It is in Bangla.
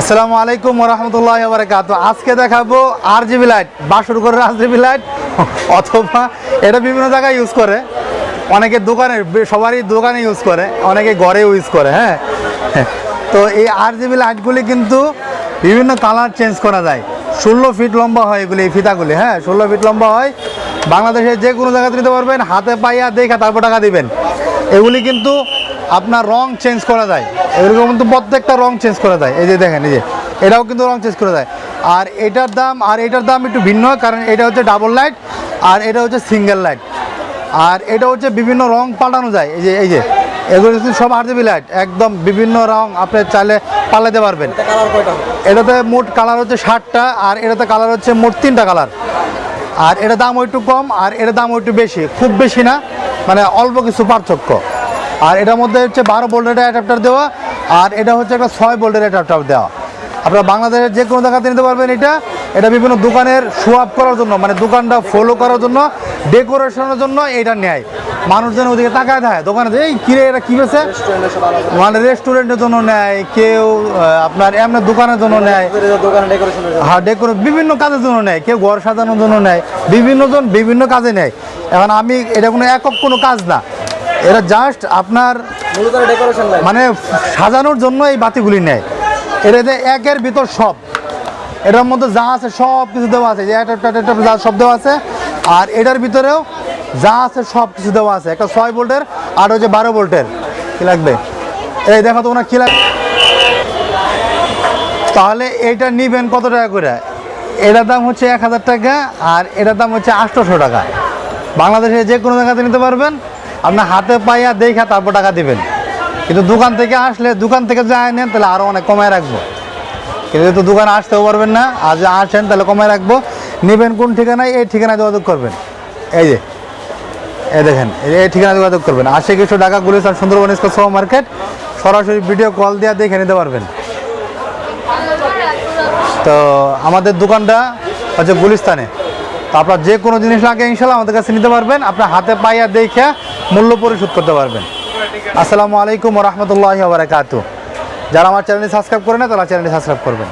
আসসালামু আলাইকুম রহমতুল্লাহ বারকাত আজকে দেখাবো আর জিবি লাইট বাসর করে আর জিবি লাইট অথবা এটা বিভিন্ন জায়গায় ইউজ করে। অনেকে দোকানে সবারই দোকানে ইউজ করে, অনেকে ঘরে ইউজ করে হ্যাঁ? তো এই আর জিবি লাইটগুলি কিন্তু বিভিন্ন কালার চেঞ্জ করা যায়। ষোলো ফিট লম্বা হয় এগুলি, এই ফিতাগুলি হ্যাঁ? ষোলো ফিট লম্বা হয়। বাংলাদেশের যে কোনো জায়গাতে নিতে পারবেন, হাতে পাইয়া দেখে তারপর টাকা দিবেন। এগুলি কিন্তু আপনার রং চেঞ্জ করা যায়। এগুলো কিন্তু প্রত্যেকটা রং চেঞ্জ করা যায়। এই যে দেখেন এই যে এটাও কিন্তু রং চেঞ্জ করা যায়। আর এটার দাম আর এটার দাম একটু ভিন্ন কারণ এটা হচ্ছে ডাবল লাইট আর এটা হচ্ছে সিঙ্গেল লাইট আর এটা হচ্ছে বিভিন্ন রং পাল্টানো যায়। এই যে এই যে এগুলো কিন্তু সব আরজিবি লাইট একদম বিভিন্ন রং আপনি চাইলে পাল্টাতে পারবেন। এটাতে মোট কালার হচ্ছে ষাটটা আর এটাতে কালার হচ্ছে মোট তিনটা কালার আর এটার দাম একটু কম আর এটার দাম একটু বেশি খুব বেশি না মানে অল্প কিছু পার্থক্য। আর এটার মধ্যে হচ্ছে বারো ভোল্টের অ্যাডাপ্টার দেওয়া, আর এটা হচ্ছে একটা ছয় ভোল্টের অ্যাডাপ্টার দেওয়া। আপনারা বাংলাদেশের যে কোনো জায়গাতে নিতে পারবেন এটা। এটা বিভিন্ন দোকানের আপ করার জন্য মানে দোকানটা ফলো করার জন্য ডেকোরেশনের জন্য এটা নেয়। মানুষজন ওদিকে তাকায় থাকে, দোকানে এই কিরে, এটা কী বেছে মানে রেস্টুরেন্টের জন্য নেয়, কেউ আপনার এমনি দোকানের জন্য নেয়। হ্যাঁ ডেকোর বিভিন্ন কাজের জন্য নেয়, কেউ ঘর সাজানোর জন্য নেয় বিভিন্ন জন বিভিন্ন কাজে নেয়। এখন আমি, এটা কোনো একক কোনো কাজ না। এটা জাস্ট আপনার ডেকোরেশন মানে সাজানোর জন্য এই বাতিগুলি নেয়। এটাতে একের ভিতর সব। এটার মধ্যে যা আছে সব কিছু দেওয়া আছে। যা সব দেওয়া আছে আর এটার ভিতরেও যা আছে সব কিছু দেওয়া আছে। একটা ছয় ভোল্টের আর হচ্ছে বারো ভোল্টের। কি লাগবে? এই দেখো তো ওনার কি লাগবে? তাহলে এটা নিবেন কত টাকা করে? এটার দাম হচ্ছে এক হাজার টাকা আর এটার দাম হচ্ছে আটশোশো টাকা। বাংলাদেশে যে কোনো জায়গাতে নিতে পারবেন। আপনার হাতে পাইয়া দেখা তারপর টাকা দিবেন। কিন্তু দোকান থেকে আসলে, দোকান থেকে যায় নেন, তাহলে আরও অনেক কমায় রাখব। কিন্তু যেহেতু দোকানে আসতেও পারবেন না, আর যে আসেন, তাহলে কমায় রাখব। নেবেন কোন ঠিকানায়, এই ঠিকানায় যোগাযোগ করবেন। এই যে, এই দেখেন, এই- ঠিকানায় যোগাযোগ করবেন। আশি কিছু টাকা গুলিস্তান, সুন্দরবন সহ মার্কেট। সরাসরি ভিডিও কল দেওয়া দেখে নিতে পারবেন। তো আমাদের দোকানটা হচ্ছে গুলিস্তানে। তো আপনার যে কোনো জিনিস লাগে ইনশাল্লাহ আমাদের কাছে নিতে পারবেন। আপনার হাতে পাইয়া দেখে মূল্য পরিশোধ করতে পারবেন। আসসালামু আলাইকুম রহমতুল্লাহ বারাকাতু যারা আমার চ্যানেলটি সাবস্ক্রাইব করে না তারা চ্যানেলটি সাবস্ক্রাইব করবেন।